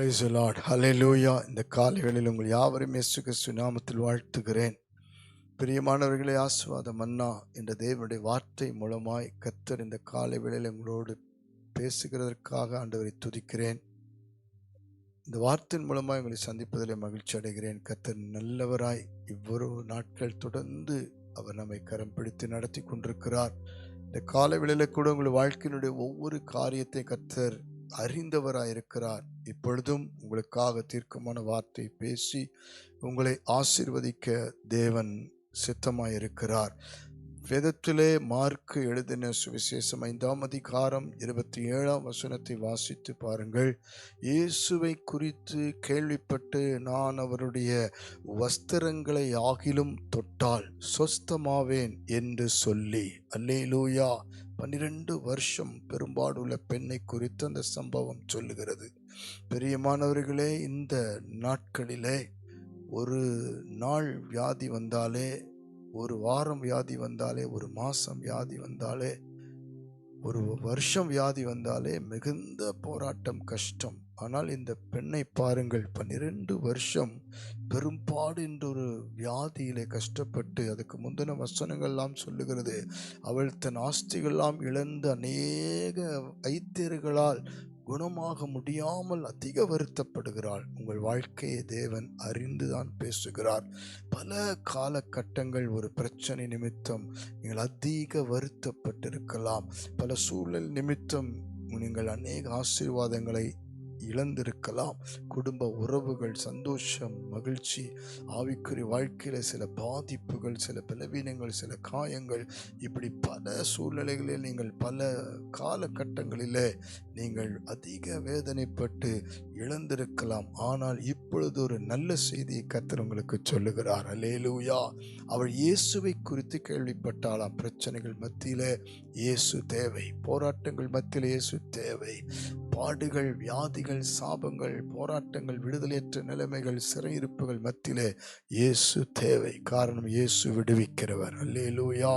Price Lord ஹalleluya இந்த காலைகளில் உங்கள் யாவரையும் இயேசு கிறிஸ்து நாமத்தில் வாழ்த்துகிறேன். பிரியமானவர்களே ஆசுவாதம் மன்னா என்ற தேவனுடைய வார்த்தை மூலமாய் கத்தர் இந்த காலை வேளையில் உங்களோடு பேசுகிறதற்காக ஆண்டவரை துதிக்கிறேன். இந்த வார்த்தையின் மூலமாய் உங்களை சந்திப்பதிலே மகிழ்ச்சி அடைகிறேன். கத்தர் நல்லவராய் இவ்வொரு நாட்கள் தொடர்ந்து அவர் நம்மை கரம் பிடித்து நடத்தி கொண்டிருக்கிறார். இந்த காலை வேளையில் கூட உங்கள் வாழ்க்கையினுடைய ஒவ்வொரு காரியத்தை கத்தர் அறிந்தவராயிருக்கிறார். இப்பொழுதும் உங்களுக்காக தீர்க்கமான வார்த்தை பேசி உங்களை ஆசீர்வதிக்க தேவன் சித்தமாயிருக்கிறார். வேதத்திலே மார்க்கு எழுதின சுவிசேஷம் ஐந்தாம் அதிகாரம் இருபத்தி ஏழாம் வசனத்தை வாசித்து பாருங்கள். இயேசுவை குறித்து கேள்விப்பட்டு நான் அவருடைய வஸ்திரங்களை ஆகிலும் தொட்டால் சொஸ்தமாவேன் என்று சொல்லி. அல்லேலூயா. பன்னிரண்டு வருஷம் பெரும்பாடுள்ள பெண்ணை குறித்து அந்த சம்பவம் சொல்லுகிறது. பெரியமானவர்களே இந்த நாட்களிலே ஒரு நாள் வியாதி வந்தாலே ஒரு வாரம் வியாதி வந்தாலே ஒரு மாதம் வியாதி வந்தாலே ஒரு வருஷம் வியாதி வந்தாலே மிகுந்த போராட்டம் கஷ்டம். ஆனால் இந்த பெண்ணை பாருங்கள் பன்னிரண்டு வருஷம் பெரும்பாடு என்றொரு வியாதியிலே கஷ்டப்பட்டு அதுக்கு முந்தின வசனங்கள்லாம் சொல்லுகிறது அவள் தன் ஆஸ்திகள்லாம் இழந்து அநேக ஐத்தியர்களால் குணமாக முடியாமல் அதிக வருத்தப்படுகிறாள். உங்கள் வாழ்க்கையை தேவன் அறிந்துதான் பேசுகிறார். பல காலகட்டங்கள் ஒரு பிரச்சனை நிமித்தம் நீங்கள் அதிக வருத்தப்பட்டிருக்கலாம். பல சூழல் நிமித்தம் நீங்கள் அநேக ஆசீர்வாதங்களை இழந்திருக்கலாம். குடும்ப உறவுகள் சந்தோஷம் மகிழ்ச்சி ஆவிக்குறி வாழ்க்கையில் சில பாதிப்புகள் சில பலவீனங்கள் சில காயங்கள் இப்படி பல சூழ்நிலைகளில் நீங்கள் பல காலகட்டங்களில் நீங்கள் அதிக வேதனைப்பட்டு இழந்திருக்கலாம். ஆனால் இப்பொழுது ஒரு நல்ல செய்தியை கத்தர் உங்களுக்கு சொல்லுகிறார். அலேலூயா அவள் இயேசுவை குறித்து கேள்விப்பட்டாலாம். பிரச்சனைகள் மத்தியில் இயேசு தேவை. போராட்டங்கள் மத்தியில் இயேசு தேவை. பாடுகள் வியாதிகள் சாபங்கள் போராட்டங்கள் விடுதலையற்ற நிலைமைகள் சிறையிருப்புகள் மத்தியிலே இயேசு தேவை. காரணம் இயேசு விடுவிக்கிறவர். அல்லேலூயா.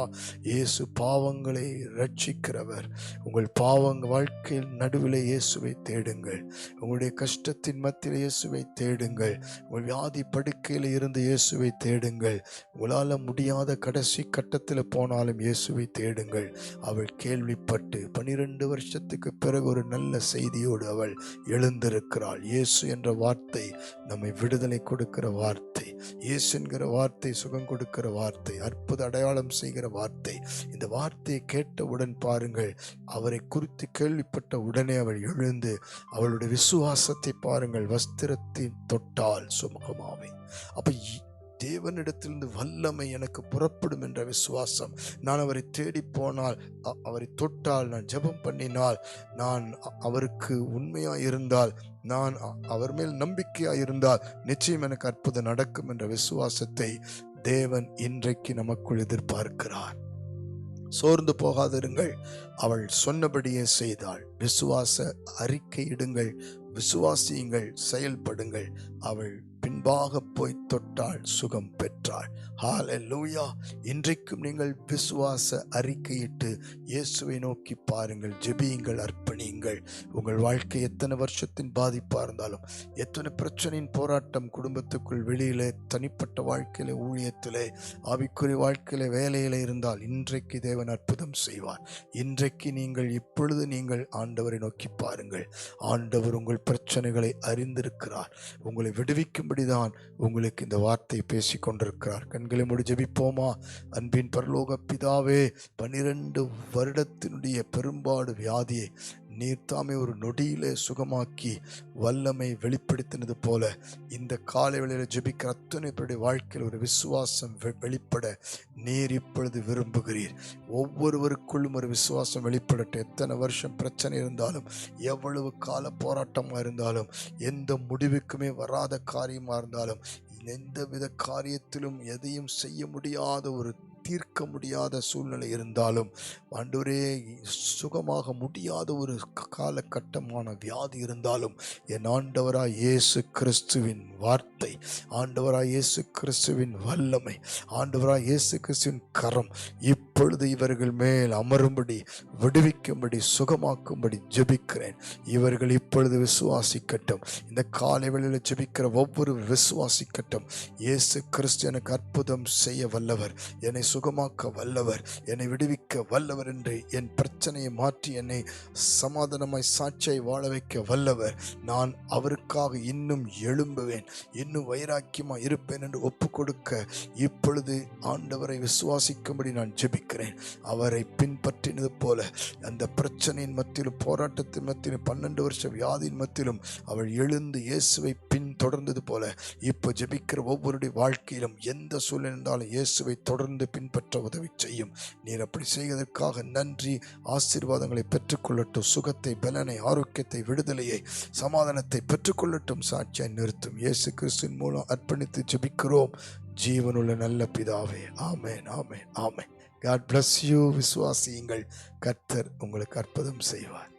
இயேசு பாவங்களை ரட்சிக்கிறவர் உங்கள் பாவங்க வாழ்க்கையில் நடுவில் இயேசுவை தேடுங்கள். உங்களுடைய கஷ்டத்தின் மத்தியில் இயேசுவை தேடுங்கள். உங்கள் வியாதி படுக்கையில் இருந்து இயேசுவை தேடுங்கள். உங்களால் முடியாத கடைசி கட்டத்தில் போனாலும் இயேசுவை தேடுங்கள். அவள் கேள்விப்பட்டு பனிரெண்டு வருஷத்துக்கு பிறகு ஒரு நல்ல செய்தி செய்தியோடு அவள் எழுந்திருக்கிறாள். இயேசு என்ற வார்த்தை நம்மை விடுதலை கொடுக்கிற வார்த்தை. இயேசு என்கிற வார்த்தை சுகம் கொடுக்கிற வார்த்தை. அற்புத அடையாளம் செய்கிற வார்த்தை. இந்த வார்த்தையை கேட்டவுடன் பாருங்கள் அவரை குறித்து கேள்விப்பட்ட உடனே அவள் எழுந்து அவளுடைய விசுவாசத்தை பாருங்கள். வஸ்திரத்தின் தொட்டால் சுமகமாவை அப்போ தேவனிடத்திலிருந்து வல்லமை எனக்கு புறப்படும் என்ற விசுவாசம். நான் அவரை தேடி போனால் அ- அவரை தொட்டால் நான் ஜெபம் பண்ணினால் நான் அவருக்கு உண்மையாக இருந்தால் நான் அவர் மேல் நம்பிக்கையாக இருந்தால் நிச்சயம் எனக்கு அற்புதம் நடக்கும் என்ற விசுவாசத்தை தேவன் இன்றைக்கு நமக்குள் எதிர்பார்க்கிறார். சோர்ந்து போகாதிருங்கள். அவள் சொன்னபடியே செய்தாள். விசுவாச அறிக்கையிடுங்கள். விசுவாசியுங்கள். செயல்படுங்கள். அவள் முன்பாக போய் தொட்டாள் சுகம் பெற்றாள். ஹalleluya. இன்றைக்கும் நீங்கள் விசுவாச அறிக்கையிட்டு இயேசுவை நோக்கி பாருங்கள் ஜெபியுங்கள் அர்ப்பணியுங்கள். உங்கள் வாழ்க்கை எத்தனை வருஷத்தின் பாதிப்பாக இருந்தாலும் எத்தனை பிரச்சனையின் போராட்டம் குடும்பத்துக்குள் வெளியிலே தனிப்பட்ட வாழ்க்கையில ஊழியத்திலே ஆவிக்குறி வாழ்க்கையில வேலையில இருந்தால் இன்றைக்கு தேவன் அற்புதம் செய்வார். இன்றைக்கு நீங்கள் இப்பொழுது நீங்கள் ஆண்டவரை நோக்கி பாருங்கள். ஆண்டவர் உங்கள் பிரச்சனைகளை அறிந்திருக்கிறார். உங்களை தான் உங்களுக்கு இந்த வார்த்தை பேசி கொண்டிருக்கிறார். கண்களை மூடி ஜெபிப்போமா? அன்பின் பரலோக பிதாவே பன்னிரண்டு வருடத்தினுடைய பெரும்பாடு வியாதியை நீர் தாமே ஒரு நொடியிலே சுகமாக்கி வல்லமை வெளிப்படுத்தினது போல இந்த காலை வேளையில் ஜெபிக்கிற அத்தனை பேருடைய வாழ்க்கையில் ஒரு விசுவாசம் வெ- வெளிப்பட நீர் இப்பொழுது விரும்புகிறீர். ஒவ்வொருவருக்குள்ளும் ஒரு விசுவாசம் வெளிப்படட்டும். எத்தனை வருஷம் பிரச்சனை இருந்தாலும் எவ்வளவு கால போராட்டமாக இருந்தாலும் எந்த முடிவுக்குமே வராத காரியமாக இருந்தாலும் எந்த வித காரியத்திலும் எதையும் செய்ய முடியாத ஒரு தீர்க்க முடியாத சூழ்நிலை இருந்தாலும் ஆண்டவரே சுகமாக முடியாத ஒரு காலகட்டமான வியாதி இருந்தாலும் என் ஆண்டவராய் இயேசு கிறிஸ்துவின் வார்த்தை ஆண்டவராய் இயேசு கிறிஸ்துவின் வல்லமை ஆண்டவராய் இயேசு கிறிஸ்துவின் கரம் இப் இப்பொழுது இவர்கள் மேல் அமரும்படி விடுவிக்கும்படி சுகமாக்கும்படி ஜெபிக்கிறேன். இவர்கள் இப்பொழுது விசுவாசிக்கட்டும். இந்த காலை வேளையில் ஜெபிக்கிற ஒவ்வொரு விசுவாசிக்கட்டும். இயேசு கிறிஸ்து எனக்கு அற்புதம் செய்ய வல்லவர் என்னை சுகமாக்க வல்லவர் என்னை விடுவிக்க வல்லவர் என்று என் பிரச்சனையை மாற்றி என்னை சமாதானமாய் சாட்சியை வாழ வைக்க வல்லவர். நான் அவருக்காக இன்னும் எழும்புவேன் இன்னும் வைராக்கியமாக இருப்பேன் என்று ஒப்பு கொடுக்க இப்பொழுது ஆண்டவரை விசுவாசிக்கும்படி நான் ஜெபிக்கிறேன். அவரை பின்பற்றினது போல அந்த பிரச்சனையின் மத்தியிலும் போராட்டத்தின் மத்தியிலும் பன்னெண்டு வருஷம் வியாதியின் மத்தியிலும் அவள் எழுந்து இயேசுவை பின் தொடர்ந்தது போல இப்போ ஜெபிக்கிற ஒவ்வொருடைய வாழ்க்கையிலும் எந்த சூழ்நிலை இருந்தாலும் இயேசுவை தொடர்ந்து பின்பற்ற உதவி செய்யும். நீர் அப்படி செய்வதற்காக நன்றி ஆசீர்வாதங்களை பெற்றுக்கொள்ளட்டும். சுகத்தை பலனை ஆரோக்கியத்தை விடுதலையை சமாதானத்தை பெற்றுக்கொள்ளட்டும். சாட்சியாய் நிறுத்தும். இயேசு கிறிஸ்துவின் மூலம் அர்ப்பணித்து ஜெபிக்கிறோம். ஜீவனுள்ள நல்ல பிதாவே. ஆமேன் ஆமேன் ஆமேன். காட் பிளஸ் யூ விசுவாசியுங்கள். கர்த்தர் உங்களுக்கு அற்புதம் செய்வார்.